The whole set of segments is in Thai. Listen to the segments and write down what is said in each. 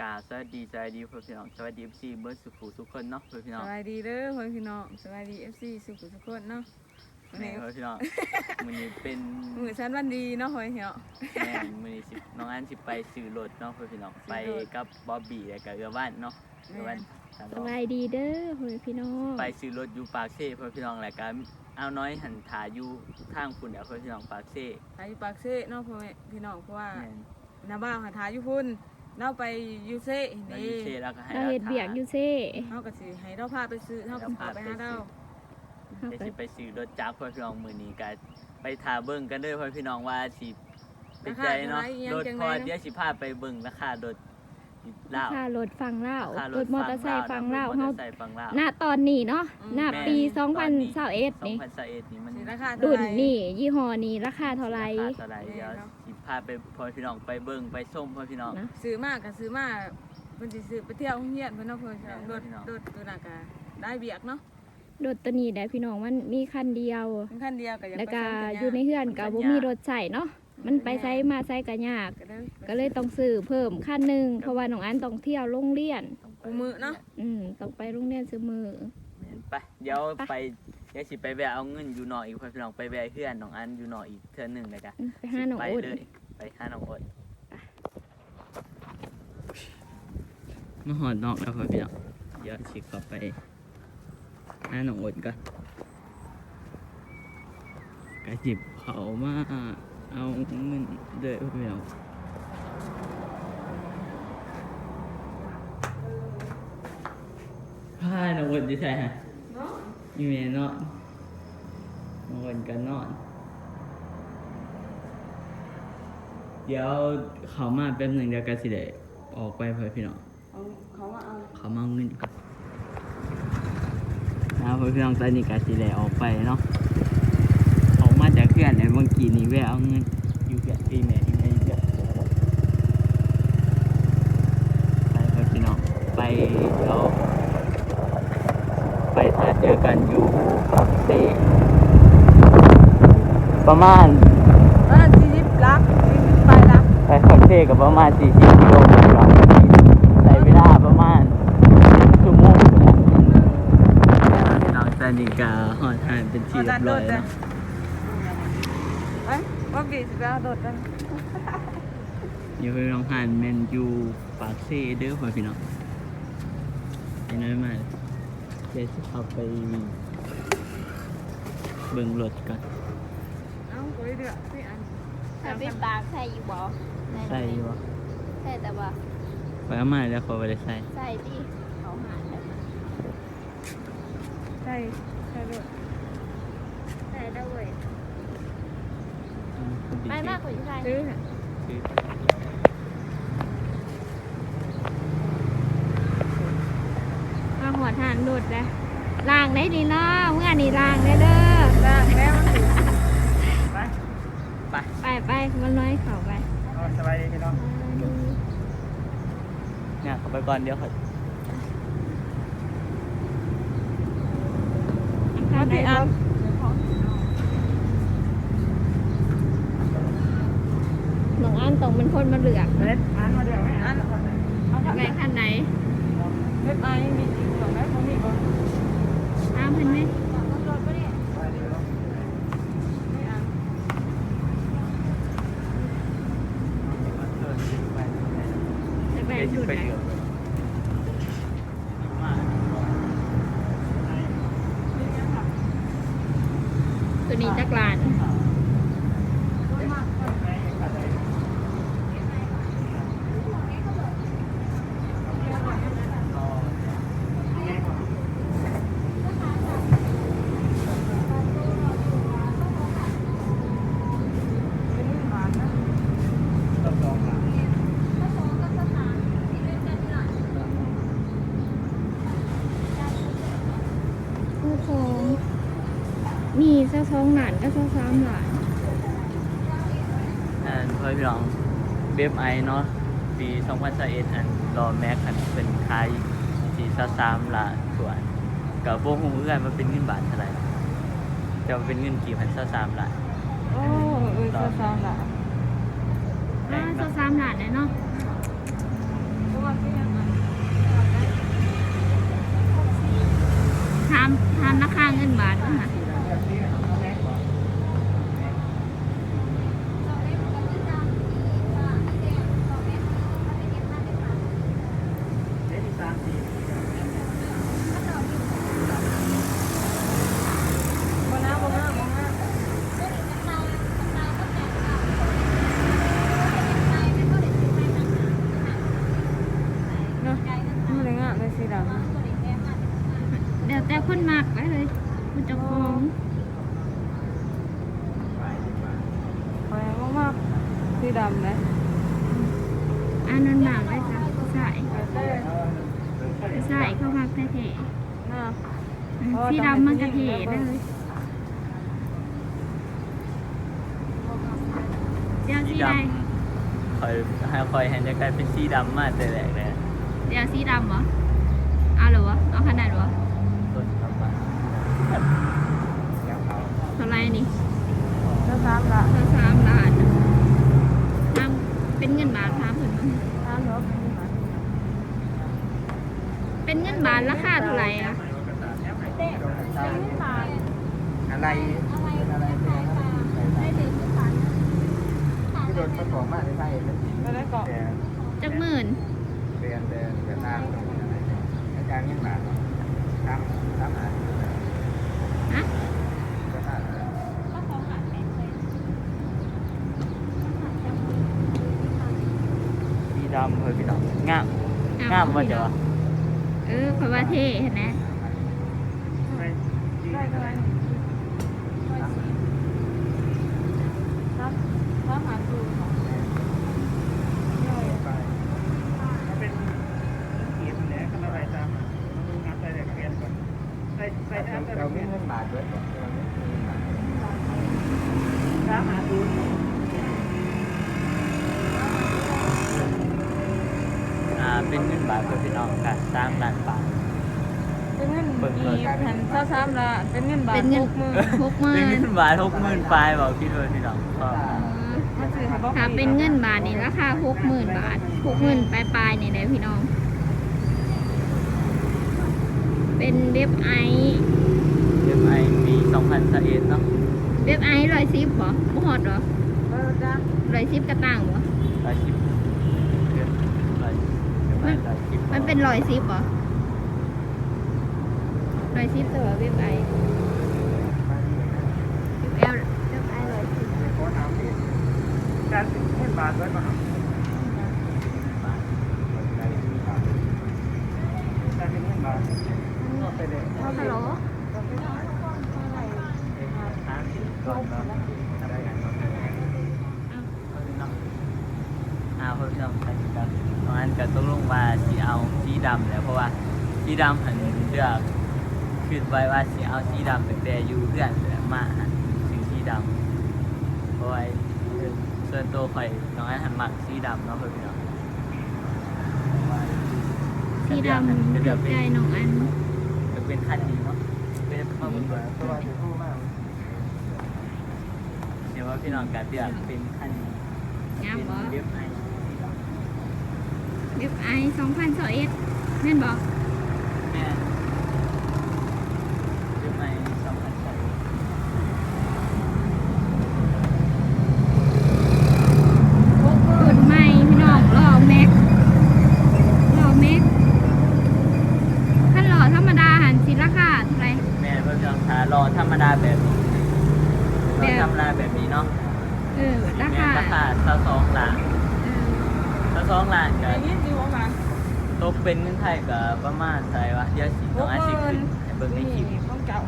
กราบสวัสดีสวัสดีเพื่อนพี่น้องสวัสดีพี่เบิร์ดสุขุทุกคนเนาะเพื่อนพี่น้สองวัสดีเด้อพ่อพี่น้องสวัสดี FC สุขุทุกคนเนาะวันแม่นี้เพื่อนพี่น้องมื้อนี้เป็นมื้อฉันวันดีเนาะพ่อพี่น้องแม่มื้อนี้สิน้องอันสิไปซื้อรถเนาะเพื่อนพี่น้องไปกับบ๊อบบี้และกับเอือบ้านเนาะเอือบ้านสามสน้องบายดีเด้อพ่อแม่พี่น้องไปซื้อรถอยู่ปากเซ่เพื่อนพี่น้องแล้วก็เอาน้อยหันถ่ายอยู่ทางคุณเดี๋ยวเพื่อนพี่น้องปากเซ่หาอยู่ปากเซ่เนาะพ่อแม่พี่น้องเพราะว่าแม่นหน้าบ้านหาทาอยู่พุ่น เนาะไปอยู่เซ่เราอนี่ยู่เซ่แล้วก็ให้เราเฮ็ดเบียกอยู่เซ่เฮาก็สิให้เราพาไปซื้อเฮาก็สิพาไปหาเราเฮาเดี๋ยวก็สิไปซื้อรถจักรเพื่อนพี่น้องมื้อนี้ก็ไปทาเบิ่งกันเด้อเพื่อนพี่น้องว่าสิเป็นใจเนาะรถพอเดี๋ยวสิพาไปเบิ่งราคารถลาวค่ารถฟังเล่าค่ารถมอเตอร์ไซค์ฟังเล่าเฮาเฮาใส่ฟังลาวหน้าตอนนี้เนาะหน้าปีแม่นตอนนี้2021นี่2021นี่มันสิราคาเท่ารุ่นไหร่นี่ยี่ห้อนี้ราคาเท่าไหร่ราคาเท่าไหร่เดี๋ยวสิ พาไปพอพี่น้องไปเบิ่งไปส้มพอพี่น้อง นะ ซื้อมากก็ซื้อมาเพิ่นสิซื้อไปเที่ยวโรงเรียนเพิ่นเนาะเพิ่นสิรถพี่น้องรถตัวนั้นก็ได้เบียกเนาะรถตัวนี้ได้พี่น้องมันมีคันเดียวเพิ่นคันเดียวก็อยากแล้วไปก็ส่งอยู่ในเฮือนก็บ่มีรถใช้เนาะ มันไปไสมาไสก็ยาก ก็เลยก็เลยต้องซื้อเพิ่มคันหนึงเพราะว่าน้องอันต้องเที่ยวโรงเรียนกูมือเนาะ อืมต้องไปโรงเรียนซื้อมือ ไปเดี๋ยวไป เดี๋ยวสิไปแวะเอาเงินอยู่หนอกอีกพอพี่น้องไปแวะเพื่อนน้องอันอยู่หนอกอีกเทื่อหนึงเลยจ้ะอืมไปหาน้องไปโอ๊ตเลยไปหาน้องโอ๊ตมาหอดนอกแล้วพอพี่น้องเดี๋ยวสิกลับไปหาน้องโอ๊ตก่อนกระจิบเขามาเอาเงินเด้อพอพี่น้องพายนวนจะใช่ฮะ อีเมลนอนนอนกันนอน เดี๋ยวเขามาแป๊บหนึ่งเดี๋ยวกันสิเดออกไปเพื่อพี่น้องเอาเขาว่าเอาเขามาเอาเงินก่อนนะเพื่อพี่น้องตอนนี้กันสิเดออกไปเนาะออกมาจากเพื่อนไอ้เมื่อกี้นี้แวะเอาเงินอยู่เพื่อนปีแม่อีเมลเพื่อนไปเพื่อพี่น้องไปเดี๋ยวไป ถ้าเจอกันอยู่เซประมาณบ้านสี่สิบลักสี่สิบไปลักไปคอนเทกับประมาณ40กิโลเมตรใช้เวลาประมาณ1ชั่วโมงน้องซานิกาหอดหานเป็นที่เรียบร้อยแล้วเนาะไปว่าบีสิบแล้วโดดกันอยู่น้องหานแมนอยู่ปากเซ่เด้อพ่อพี่น้องไอ้น้อยมาก เดี๋ยวจะเอาไปเบิ่งรถก่อนเอ้าไปเดือดพี่อันถ้าเป็นปากใส่อยู่บ่ใส่อยู่บ่ใส่แต่ว่าไปเอามาแล้วขอไปได้ใส่ใส่ที่เขาหาได้ใช่ใช่เดือดใส่ได้เว้ยอืมดีไม่มากกว่าที่ใส่ซื้อคือ มา หัวทานโดดเลยล้างได้ดีเนาะเมื่อนี่ล้างได้เด้อได้แล้วมันถือไปไปไปไปมันน้อยเขาไปสบายดีพี่น้องเนี่ยเขาไปก่อนเดี๋ยวเขามาพี่อันหนองอันตรงเป็นคนมาเหลือกเล็ดอันมาเดือดอันเอาแม่ขั้นไหน เว็บไอมีจริงหรอไม่เขามีบ่อ้ามเห็นไหมอัน จะแบ่งจุดไหนตัวนี้จักรลาน ผู้ชมมีเจ้า สองหลานก็เจ้าสามหลานอันเพื่อนพี่น้องเบฟไอเนาะปี2021อันรอแม็กอันเป็นคายสีซาซามละส่วนกับวงหูเอื้อนมันเป็นเงินบาทเท่าไหร่จะเป็นเงินกี่พันซาซามละโอ้เออซาซามละอ้าวเจ้าสามหลานเลยเนาะ เพราะว่า แต่คนมากได้เลยมันจะคอง ไปมากๆสีดำนะ อันนั้นมากได้จ้ะใส่ แต่ ใส่เข้ามาแท้ น่ะ ๆ สีดำมันกระเทได้เลยเดี๋ยวสีสีดใดำคอยให้คอยเห็นจะกลายเป็นสีดำมาแต่แรกเลยเดี๋ยวสีดำเหรอเอาเหรอวะเอาขนาดเหรอต้นทำมาเท่าไหรนี่แล้วสามละเท่าสามล้านทำเป็นเงินบาทพาเพิ่นมาสามรถเป็นเงินบาทราคาเท่าไหร่อะ อะไรอะไรที่โดนประกอบมาในไทยเป็นไปได้เกาะแต่จักหมื่นเรียนแต่แต่ทางอะไรอาจารย์ยังหลานทำทำอ่านฮะก็อ่านสีดำเฮ้ยพี่น้องงามงามว่าจะวะเออเพราะว่าเท่เห็นไ Bye-bye. หกหมื่นหกหมื่เป็นนเงินบาทหกหมื่นปลายบอกคิดว่าพี่น้องก็มาซื้อให้บอกถ้าเป็นเงินบาทนี่ราคาหกหมื่นบาทหกหมื่นปลายๆนี่แหละพี่น้อง เป็นเว็บไอเอ็มไอปีสองพันสิบเอ็ดเนาะเว็บไอร้อยซิปบ่บ่ฮอดเหรอเออจ้าร้อยซิปกระตังบ่ร้อยสิบเดือนร้อยร้อยสิบมันเป็นร้อยซิปบ่ร้อยซิปแต่ว่าเว็บไอเว็บแอลเว็บไอร้อยซิป โค้ดน้ำเอง การเงิน บาทด้วยป่ะครับการเป็นเงินบาทก็ไปเลยฮัลโหลห้าสิบก่อนเนาะได้กันเนาะอ่าเพิ่มเติมกันกันตรงนั้นก็ต้องลงมาสีเอาสีดำแล้วเพราะว่าสีดำหันเลือกคิดไว้ว่าสีเอาสีดำตั้งแต่อยู่เพื่อนมาหันสีสีดำเพราะว่า ส่วนตัวข่อยน้องอันหันมักสีดำเนาะเพื่อนพี่น้องสีดำถูกใจน้องอันจะเป็นขั้นดีเนาะเป็นมาบุญเบิกตัวจะพูดมากเดี๋ยวว่าพี่น้องกันเดือกเป็นขั้นดีงามบ่เป็นเรียบไอเว็บไอสองพันสองเอ็ดแม่นบ่แม่เรียบไอสองพันสอง รุ่นใหม่พี่น้องล้อแม็กล้อแม็กขั้นล้อธรรมดาหันสิราคาเท่าไหร่ แม่เพิ่งจะหารอธรรมดาแบบนี้รอธรรมดาแบบนี้เนาะ เออราแม่คาราคาเท่าสองล้านเออเท่าสองล้านอก็ย่างนี้ดีกว่ามันตกเป็นเงินไทยก็ประมาณเท่าไหร่วะเดี๋ยวสิต้องอาชีพขึ้นให้เบิ่งในคลิปต้องเก่า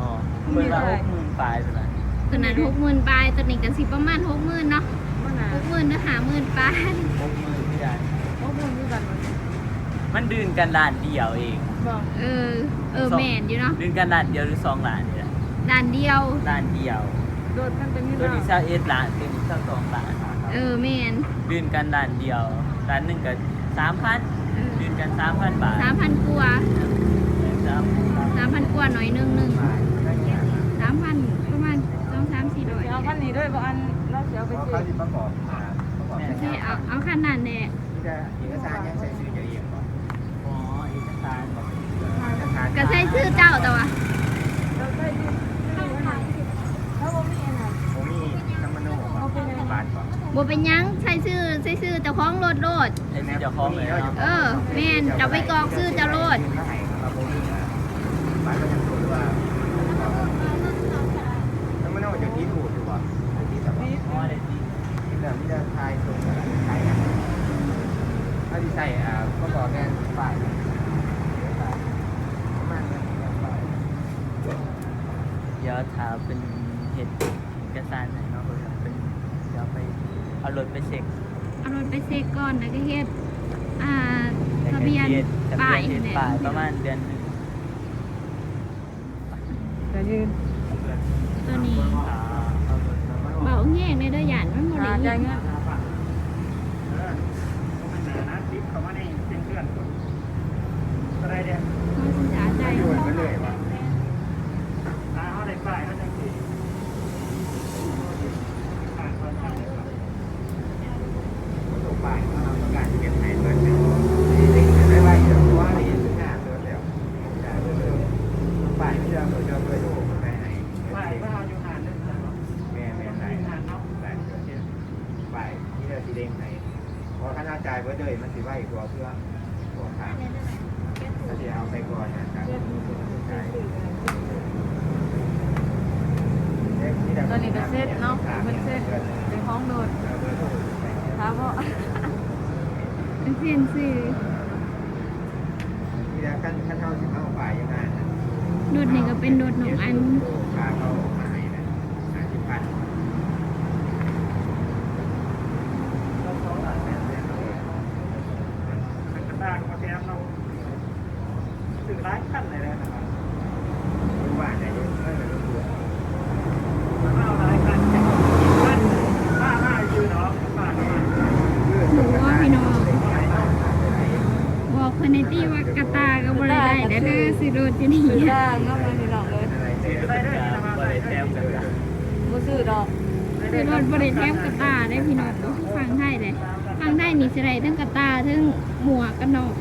อ๋อเพิ่นละหกหมื่นปลายเท่านั้นตัวนั้นหกหมื่นปลายตัวนี้ก็สิประมาณหกหมื่นเนาะมันหนาหกหมื่นหรือหาหมื่นปลายหกหมื่นที่ได้หกหมื่นที่กันมันดืนกันด้านเดียวเองบอกเออเออแม่นอยู่เนาะดืนกันด้านเดียวหรือสองล้านนี่แหละด้านเดียวด้านเดียว โดดกันเป็นเงินตัวนี้เช่าเอ็ดล้านตัวนี้เช่าสองล้านเออแม่นดืนกันด้านเดียวด้านหนึ่งก็สามพันเออดืนกันสามพันบาทสามพันกว่าสามสามพันกว่าหน่อยหนึงหนึ่งสามพันประมาณสองสามสี่ร้อยเอาพันนี้ด้วยบอกอันเราเสียไปเพราะซื้เขาอที่ประกอบประกอบโอเคเอาเอาขนาดแน่ที่จะเอกสารยังใส่ชื่อจะเองก่อนอ๋อเอกสารแบบก็ใช้ชื่อเจ้าแต่ว่าเราใช้ที่ถ้าผมมีอันนั้น ผมมีน้ำมันโน่บาทก่อน บ่เป็นหยังใช้ชื่อใช้ชื่อเจ้าของรถโลด ไอ้ที่เจะคล้าของเลยเนาะเออแม่นจะไปกรอกชื่อเจ้าโลดมาให้ครับผมมีบาทก็ยังถูกว่าน้ำมันโน่จะที่ถูกอยู่ป่ะที่สำหรับอ๋อเด็ดดีที่เรื่องที่จะทายส่งขายกันถ้าที่ใส่อ่าประกอบแกนฝ่ายประมาณนี้ดี๋ยวถ้าเป็นเห็ดเอกสารไหนเนาะเพิ่นเป็นเดี๋ยวไป เอารถไปเช็คเอารถไปเซ็กก่อนแล้วก็เฮ็ดอ่าแล้วทะก็เบียนเฮ็ดทะป้ายเบียนเฮ็ดเนี่ยป้ายประมาณเดือนหนึงจะยืนตัวนี้อ่าเอารถมาเบาแห้งในเด้อหยานมันบ่หาได้จ่ายยินเงิน ห้าบาทเออมันหนานะดิฟเข้ามาในเส้นเพื่อนก่อนอะไรเดียว เขาสิจ่ายใจ โยนไปเลยว่ะ ตาเขาได้ป้ายเขาจังสิผ่านความทางเลยครับ มันถูกป้ายว่าเราต้องการเก็บให้เบิดเนี่ยนี่เด็กได้ไว้เดี๋ยวว่านี่ถึงหน้าเบิดแล้วจ่ายเบิดเลยป้ายที่เราเบิดเราเบิดโอ้ไปให้ ป้ายว่าเอาอยู่ห่างนึงนะเนาะ แม่แม่ไหน ห่างเนาะ ป้ายเบิดป้ายที่เราสีแดงไหนพอคณะจ่ายเบิดเลยมันสิไว้ตัวเพื่อตัวทางถ้าจะเอาไปก่อนนะครับใช่ ตอนนี้ก็เซ็ตเนาะเป็นเซ็ตเป็นห้องโดด ถามว่าเป็นเส้นซื้อที่แล้วขั้นขั้นเท่าสิบเท่าฝ่ายยังไงนะโดดนี่ก็เป็นโดดหนองอันพาเขามาให้นะห้าสิบพัน เราสองหลังเนี่ยเป็นกระตากมาแทนเราสื่อร้ายขั้นเลยนะครับ รู้ว่าไหนรู้เรื่องอะไรรู้ตัว มันเอาร้ายขั้นแค่ขั้นป้าป้ายืนเนาะป้าก็มา หนูว่าพี่น้องบอกคนในที่ว่ากระตาก็บ่ได้ได้เด้อสิโดดที่นี่ จ้างเนาะมันมีหลอกเลย อะไร สื่ เนี่ย อได้ด้วยนะมา บ่ ได้ ได้ ด้ แต้ วย มกันจ้ะ บ่ซื้อดอก สิโดดบ่ได้แถมกระตาได้พี่น้องฟังไทยเลยฟังไทยนี่สิได้ทั้งกระตาทั้ง หมวกกันน็อก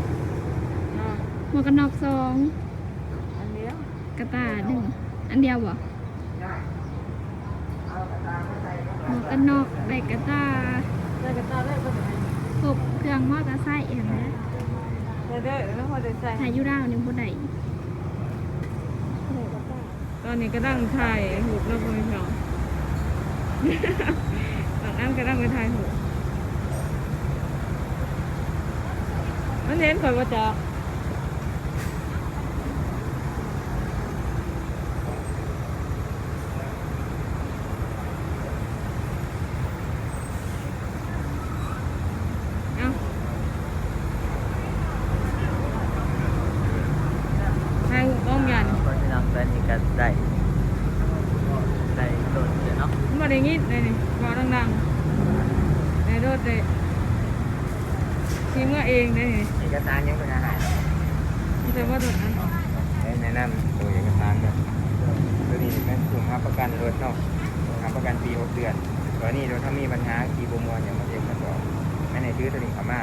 เนาะหมวกกันน็อกสองอันเดียวกระตาหนึ่งอันเดียวบ่หมวกกันน็อกใบกระตาได้กระตาได้ก็ได้ครบเครื่องมอเตอร์ไซค์เห็นไหมได้ได้แล้วพอได้ใส่ถ่ายอยูดาวนี่บ่ได้ตอนนี้ก็ดังถ่ายหูกแล้วก็ไม่พอหลังนั้นก็ดังไปถ่ายหู มันเห็นข่อยว่าจะเอ้าใช่ต้องยันเพราะฉะนั้นตอนนี้ก็ได้ได้รถเลยเนาะมาได้ยินเลยนี่บอกดังๆในรถเลย ทีเมื่อเองได้นี่เอกสารยังเป็นอาหารไม่ใช่ว่าโดดนั้นแนะนำตัวเอกสารด้วยตัวนี้เป็นกลุ่มรับประกันรถเนาะรับประกันปีหกเดือนตัวนี้รถถ้ามีปัญหาขี่บมวนอย่างมาเองมาสอบไม่ในซื้อตัวนี้เขามา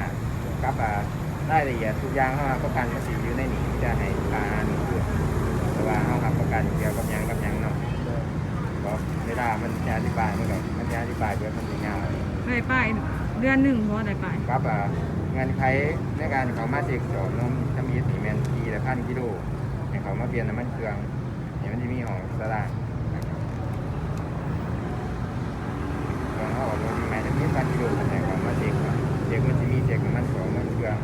กับอ่ารายละเอียดทุกอย่างเขารับประกันมันสิอยู่ในนี้ที่จะให้การเพื่อแต่ว่าเขารับประกันเกี่ยวกับหยังกับหยังเนาะก็เวลามันจะอธิบายมันก็มันจะอธิบายเยอะมันจะยาวได้ป้ายเดือนหนึ่งพอได้ป้ายครับอ่า เงินไขในการเขามาเช็คสอบนมถ้ามีสีแมนทีละพันกิโลให้เขามาเปลี่ยนน้ำมันเครื่องเนี่ยมันจะมีของสลากนะครับตอนเขาออกรถมีแมนจะมีพันกิโลแต่เขามาเช็คว่าเช็คมันจะมีเช็คน้ำมันของมันเครื่อง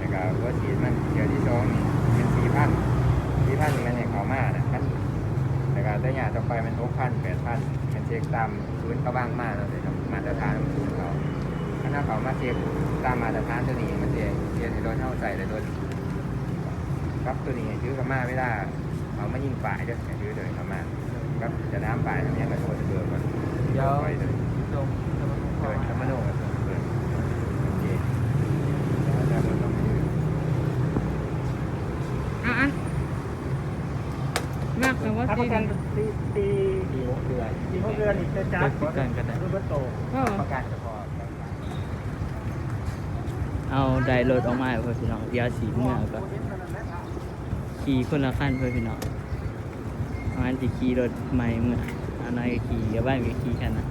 นะครับว่าสีมันเกี่ยวที่สองนี่เป็นสี่พันสี่พันมันให้เขามานะพันนะครับแต่อย่าต่อไปมันหกพันแปดพันมันเช็คตามศูนย์เขาบ้างมากเลยครับมาตรฐานของศูนเขาถ้าเขามาเทียบ ตามมาตรฐานตัวนี้มันเทียบเทียบในรถเท่าใส่ในรถครับตัวนี้ซื้อกับมาไม่ได้เขามายิงฝ่ายเด้อซื้อเลยเขามาครับจะน้ำฝ่ายทำยังไงก็โคตรเบื่อก่อนเดี๋ยวไปเลยลงเดินธรรมโนกับเดินโอเคแล้วจะมันต้องยืนเอาอันมากแต่ว่ารับปตีระกันปีปีปีหกเดือนปีหกเดือนอีกจะจ้าคือกันก็ได้ คือเบอร์โต ก็ ประกันเฉพาะ เอา ได้รถออกมาเพื่อพี่น้องเดี๋ยวสีเมื่อก็ขี่คนละขั้นเพื่อพี่น้องเอาอันที่ขี่รถใหม่เมื่ออันนั้นก็ขี่กับบ้านก็ขี่กันนะ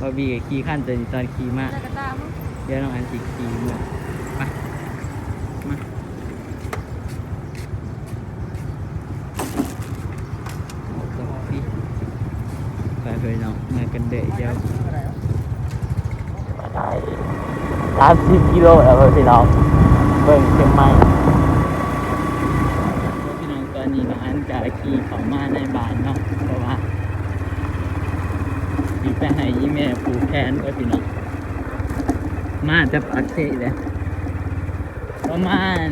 บอบีก็ขี่ขั้นตัวนี้ตอนขี่มาได้กระตามั้งเดี๋ยวน้องอันสิขี่เมื่อมามาเอาตัวพี่ไปเพื่อนน้องมากันเดะเดี๋ยวสามสิบกิโลแล้วพี่น้องเบิ่งเชียงใหม่พี่น้องตอนนี้น้องอันกะขี่เขามาในบ้านเนาะเพราะว่าอยู่ไปให้อีแม่ผูกแขนไว้พี่น้องมาจะปักเสกเลยประมาณ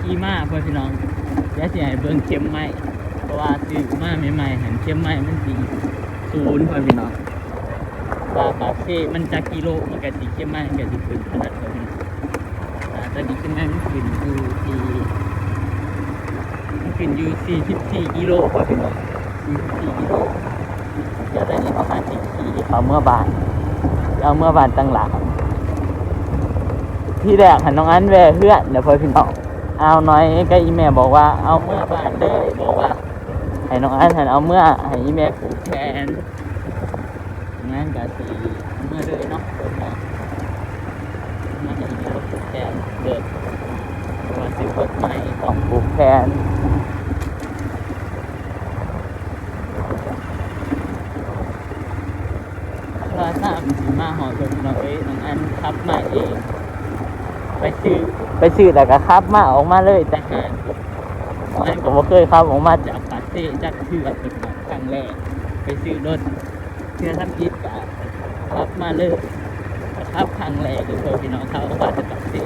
ขี่มาเพื่อพี่น้องเดี๋ยวสิให้เบิ่งเข็มไม้เพราะว่าซื้อมาใหม่ๆเห็นเข็มไม้มันสีศูนย์เพื่อพี่น้อง ว่าปากเสกมันจะกิโลมันก็สิข็มไม้มันก็สิขึ้นขนาดเพื่อพี่น้ตอนนี้ข็มไม้มันขึ้นอยู่ที่มันขึ้นอยู่44กิโลเพื่อพี่น้อง44กิโลเดี๋ยวได้นี้ประมาณสิบสี่เอาเมื่อบานเอาเมื่อบานตั้งหลังที่แรกหันน้องอันแวเพื่อนเดี๋ยวพอพี่น้องเอาน้อยก็อีแม่บอกว่าเอาเมื่อบานเลยบอกว่าให้น้องอันหันเอาเมื่อให้อีแม่ผูกแขน งั้นก็สีเมื่อเลยเนาะเดี๋ยเนาะมาให้อีแม่ผูกแขนเด็ดเพราะว่าสิบกฎใหม่ต้องผูกแขนพระสามสีมาหอจนเราเอ้ยน้องอันขับมาเองไปซื้อไปซื้อแล้วก็ขับมาออกมาเลยแต่หาน้องอันก็เคยขับออกมาจากปาเซ่จากเทือกเป็นครั้งแรกไปซื้อรถเทือทับยิด มาเลยขับครั้งแรกเลยเพื่อพี่น้องเขาออาจากปากเซ่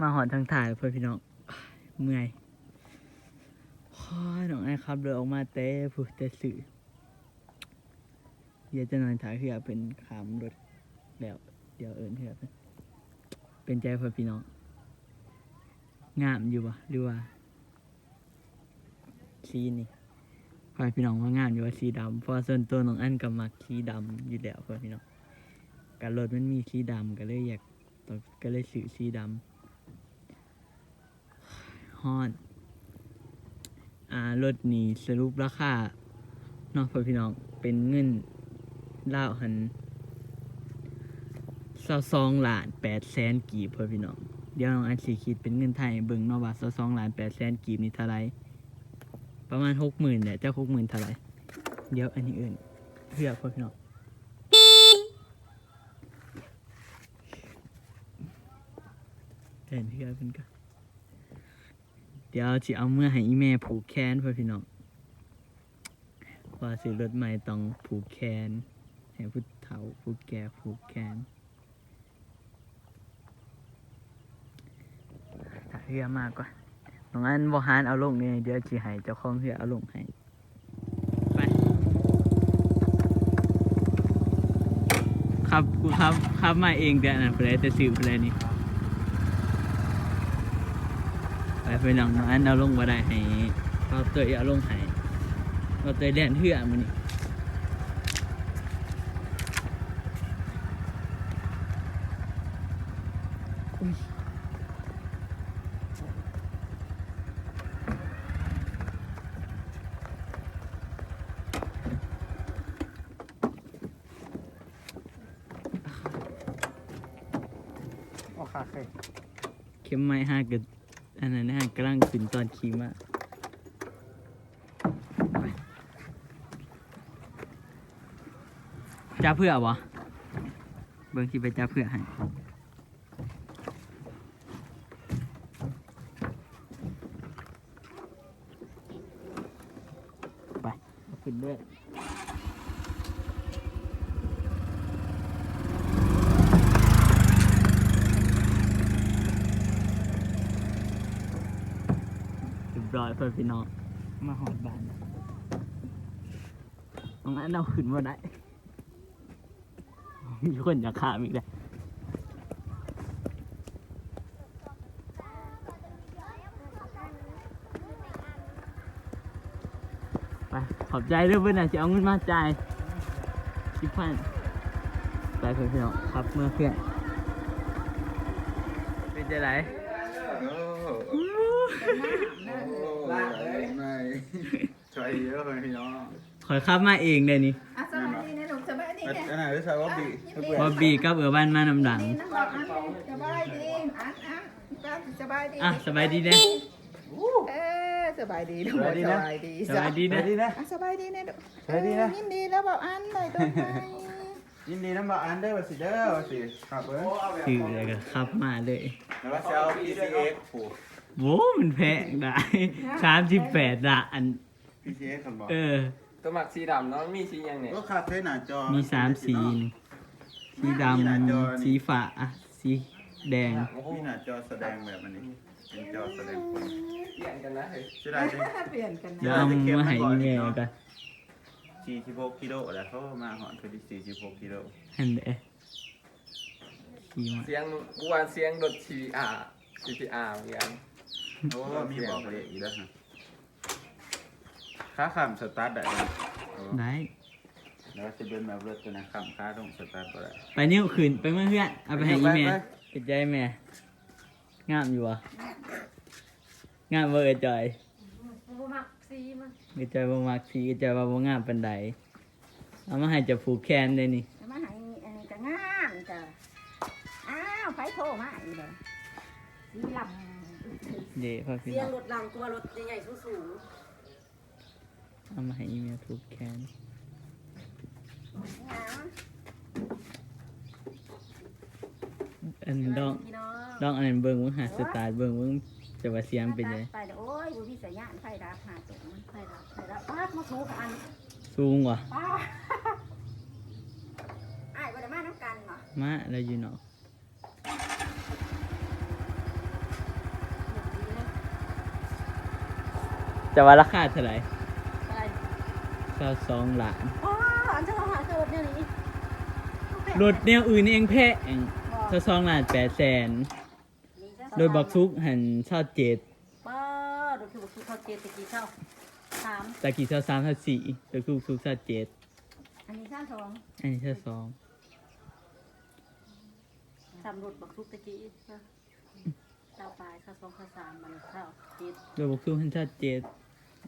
มาหอนทางถ่ายเพื่อพี่น้องเมื่อยโอ้ยน้องอันขับเลยออกมาเต้ผู้แต่สื่อเดี๋ยวจะนอนถ่ายเหือเป็นขามรถแล้วเดี๋ยวเอิญเหือเป็นเป็นใจเพื่อพี่น้องงามอยู่ปะหรือว่าสีนี่ พอพี่น้องว่างามอยู่ว่าสีดำเพราะส่วนตัวน้องอันก็มักสีดำอยู่แล้วเพื่อพี่น้องการรถมันมีสีดำก็เลยอยากตองก็เลยซื้อสีดำฮอนอ่ารถนี้สรุปราคาเนาะเพื่อพี่น้องเป็นเงินเล่าหันเศร้าสองล้านแปดแสนกีบเพื่อพี่น้องเดี๋ยวน้องอันสีคิดเป็นเงินไทยเบิ่งเนาะว่าเศร้าสองล้านแปดแสนกีบนี่เท่าไหร ประมาณหกหมื่นเนี่ยเจ้าหกหมื่นเท่าไหรเดี๋ยวอันนี้อื่นเพื่อพ่อพี่น้องเดินเพื่อเพิ่นก็เดี๋ยวจะเอาเมื่อให้อีแม่ผูกแขนพ่อพี่น้องว่าซื้อรถใหม่ต้องผูกแขนให้ผู้เฒ่าผู้แก่ผูกแขนถ้าเรือมากกว่า ตรงนั้นบอฮานเอาลงนี่เดี๋ยวจีให้เจ้าของเรือเอาลงให้ไปครับกูครับครับมาเองเดี๋ยวนะเพื่อจะซื้อเพื่อนี่ไปไปน้องน้องอันเอาลงมาได้ให้เราเตยเอาลงให้เราเตยแดนเทื่อมันนี่อุ๊ยโอเคเคย เข็มไม้ห้ากับอันนั้นห้ากำลัง คีมาไปจ้าเพื่อวะเบิ้งที่ไปจ้าเพื่อให้ไปขึ้นด้วยเร้อยเพื่อนพี่น้องมาหอดบานตรงนั้นเราขึ้นมาได้ มีคนอยากขามอีกแล้วไปขอบใจด้วยเพื่อนนะจะเอาเงินมาจ่ายสิบพันไปเพื่อนพี่น้องครับเมื่อเพื่อนเป็นใจะไรไม่ช่วยเยอะเลยพี่น้องขอยขับมาเองเลยนี่อะสวัสดีนะหนุ่มสบายดีเนี่ยอันไหนได้ใช้ว่าบีพอบีกับเอือบ้านมานำหลังนี่น้ำบอกอันสบายดีอันอันก็สบายดีอะสบายดีเด้เออสบายดีลูกสบายดีสบายดีเด้ดีนะอะสบายดีนะลูกสบายดีนะยินดีแล้วบอกอันหน่อยตัวไหนยินดีน้ำบ่อันเด้อว่าสิเด้อว่าสิครับเบิ้งคืออะไรก็ขับมาเลยแล้วว่าจะเอา PCX ผูก โว้มันแพงได้สามสิบแปดละอัน PCX คนบอกเออ ตัวหมักสีดำเนาะมีสียังเนี่ยก็คาเฟ่หน้าจอมีสามสีนี่สีดำ สีฟ้าสีแดงมีหน้าจอแสดงแบบอันนี้เป็นจอแสดงผลเปลี่ยนกันนะเฮ้ยจะได้เป็นเปลี่ยนกันเดี๋ยวเอามาให้อีเมลกัน46กิโลแล้วเขามาหอนคือที่46กิโลหันเด้ขี่มาเสียงกูว่าเสียงรถ CVR CVR เหมือนกัน โอ้มีบอกเลยอีกแล้วฮะค้าคำสตาร์ทได้ไหมโอ้ได้ แล้วจะเป็นแบบรถตัวนะคำค้าต้องสตาร์ทก็ได้ ไปนิ้วขืนไปเมื่อเพื่อนเอาไปให้อีเมลติดใจแม่งามอยู่วะงามเบอร์จอยบ่มักสีมันเอจอยบ่มักสีเอจอยว่าบ่งามปานใดเอามาให้จะผูกแขนได้นี่มาให้อันนี้ก็งามจ้ะอ้าวไฟโทรมาอีกเลยสีล เด้พ่อพี่เสียน้งองรถลังตัวรถใหญ่ๆสูงเอามาให้อีเมลผูกแขนๆงามอันนี้ดองพี่น้องดองอันนั้นเบิ่งมึงหาสตาร์ทเบิ่งมึงจะว่าเสียงเป็นไงไปเด้อโอ้ยบุพิสยานไฟดับหาตัวมันไฟดับไฟดับป้าดมาสูกันสูงว่ะป้าดอ้ายบ่ได้มาน้ำกันเหรอมาแล้วอยู่เนาะ จะว่าราคาเท่าไหร่อะไรก็สองล้าน อ๋ออันจะต้องหาเจอรถเนี่ยนี่รถแนวอื่นเองแพงถ้าสองล้านแปดแสนโดยบักซุกหันเช่าเจ็ดป้าดรถคือบักซุกเขาเจ็ดตะกี้เช่าสามตะกี้เช่าสามเช่าสี่โดยซุกซุกเช่าเจ็ดอันนี้เช่าสองอันนี้เช่าสองสามรถบักซุกตะกี้นะเช่าปลายเช่าสองเช่าสามมันเช่าเจ็ด โดยบักซุกหันเช่าเจ็ด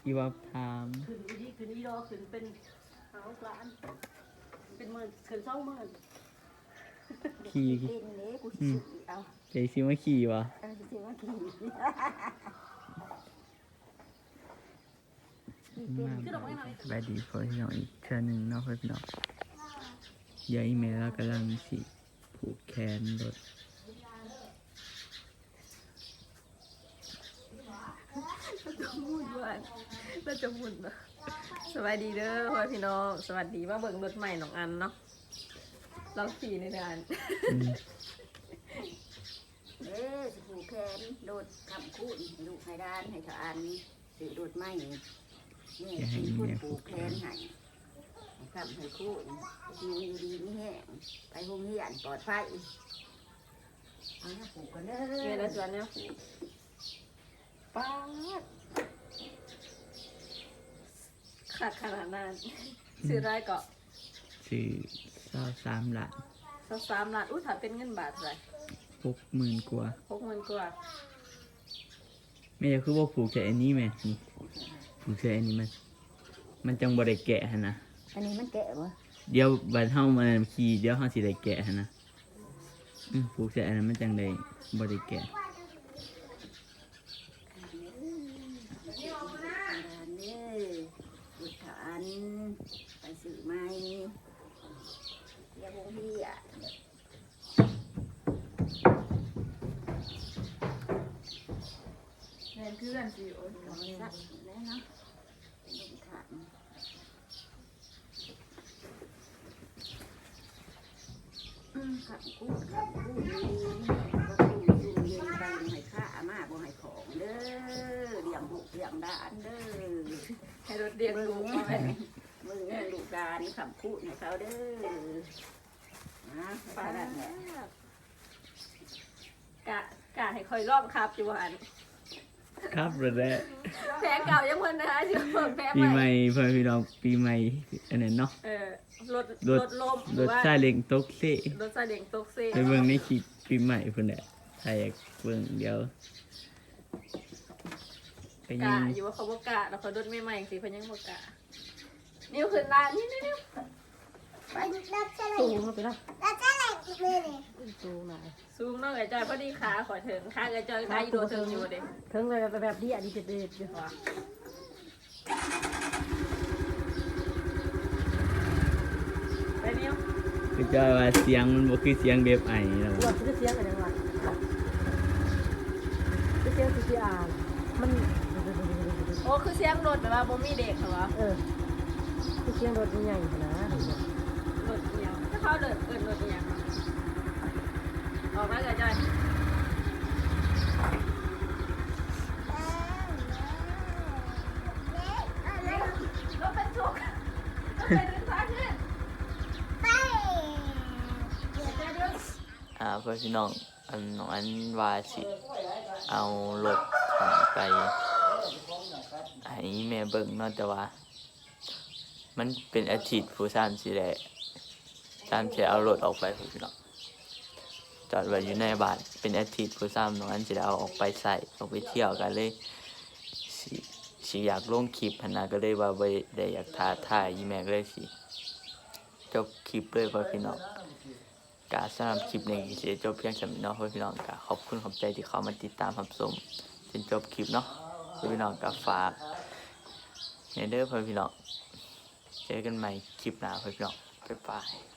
อีวับทามขึ้นอีดีขึ้นอีดอขึ้นเป็นหาล้าน เป็นหมื่นขึ้นสองหมื่นขี่เป็นเละกูสิซื้อเอาใจซิมาขี่วะเอาสิซื้อมากินมาคือดอกไม้มาเลยสบายดีเพื่อนพี่น้องอีกเทื่อหนึ่งเนาะเพื่อนพี่น้องเดี๋ยวอีเมลเรากำลังสิผูกแขนรถ มุ่นด้วยน่าจะมุ่นนะสวัสดีเด้อพ่อพี่น้องสวัสดีมาเบิ่งรถใหม่น้องอันเนาะเราขี่ในเดือนอืมเด้อสิผูกแขนโดดคำคูดให้ลูกให้ด้านให้เถาอันซื้อโดดไม้นี่สิพูดผูกแขนให้ให้คำให้คูดอยู่อยู่ดีนี่แห้งไปโรงเรียนปลอดภัยเอาหน้าผูกกันเด้อเนี่ยแล้วส่วนเนี้ยป้าด ขาดขนาดนั้นซื้อได้ก็ซื้อเศร้าสามล้านสักสามล้านอุ้ยถ้าเป็นเงินบาทเท่าไหร่หกหมื่นกว่าหกหมื่นกว่าไม่ใช่คือว่าผูกแค่อันนี้ไหมนี่ผูกแค่อันนี้มัน มันจังบ่ได้แกะหั้นนะอันนี้มันแกะบ่เดี๋ยวบัดเฮามันขี่เดี๋ยวเฮาสิได้แกะหั้นนะอืมผูกแค่อันนั้นมันจังได้บ่ได้แกะ เด้อบุตรอันไปซื้อไม้เรียกวงพี่อะ แม่นคื อกันสิโอ้ยเอาเลยละแล้วเนาะลูกขันอืมขับกู้ขับกู้ดีก็กู้อยู่เย็นไปให้ค่ามาบ่ให้ของเด้อเลี้ยงลูกเลี้ยงด้านเด้อให้รถเรียงลูกเนี่ยเอาไว้มึงเนี่ยลูกดานขับกู้ให้เขาเด้อนะไปนั่นแหละกะกะให้คอยรอบครับอยู่อัน ครับรถแรกแพงเก่ายังเพิ่นนะคะสิเพิ่มแพงปีใหใหม่ม่เพื่อนพี่น้องปีใหม่อันนั้นเนาะเออรถรถรถลมหรรือถว่าซาเล้งตกเซ่รถซาเล้งตกเซ่ไปเบิ่งในคลิปปีใหม่เพิ่นแหละถ้าอยากเบิ่งเดี๋ยวไปยิกะงอยู่ว่าเขาบ่กะแล้วเขารถใหม่ๆสิเพิ่นยังบ่กะนิ้วขึ้นร้านนี่นิ้วไปรับเสลสูงงไปแล้วรับเสลงอีกเลยนี่ สูงหน่อยสูงเนาะไอ้จอยพอดีขาขอถึงขาไอ้จอยขาอยู่โดถึงอยู่เด้ถึงแบบแบบนี้อันนี้จะเด็ดอยู่ว่ะไปนิ้วคือจะว่าเสียงมันบ่คือเสียงแบบไอแล้วว่าจะเสียงอะไรวะจะเสียงสีอ่านมันโอ้คือเสียงรถแบบว่าบ่มีเด็กเหรอวะเออสียงรถใหญ่ขนะรถเดียวถ้าเขาเดินเอินรถเดียว ออกมาเลยจอยรถบรรทุกรถไฟฟ้าขึ้นอ่าเพื่อนพี่น้องอันน้องอันว่าสิเอารถไปให้แม่เบิ่งเนาะแต่ว่า มันเป็นอาทิตย์ผู้สามสิแหละสามสิเอารถออกไปพี่น้อง จอดไว้อยู่ในบ้านเป็นอาทิตย์ผู้สามน้องอันสิได้เอาออกไปใส่ออกไปเที่ยวกันเลยสิสิอยากลงคลิปหนนะก็เลยว่าบ่ได้อยากท้าทายอีแม่ก็เลยสิจบคลิปเลยพ่อพี่น้องกาสำหรับคลิปนี้ก็จะจบเพียงสำเนาะเพื่อนพี่น้องกาขอบคุณขอบใจที่เขามาติดตามรับชมจนจบคลิปเนาะพ่อพี่น้องกาฝากในเด้อพ่อพี่น้องเจอกันใหม่คลิปหน้าพ่อพี่น้องบ๊ายบาย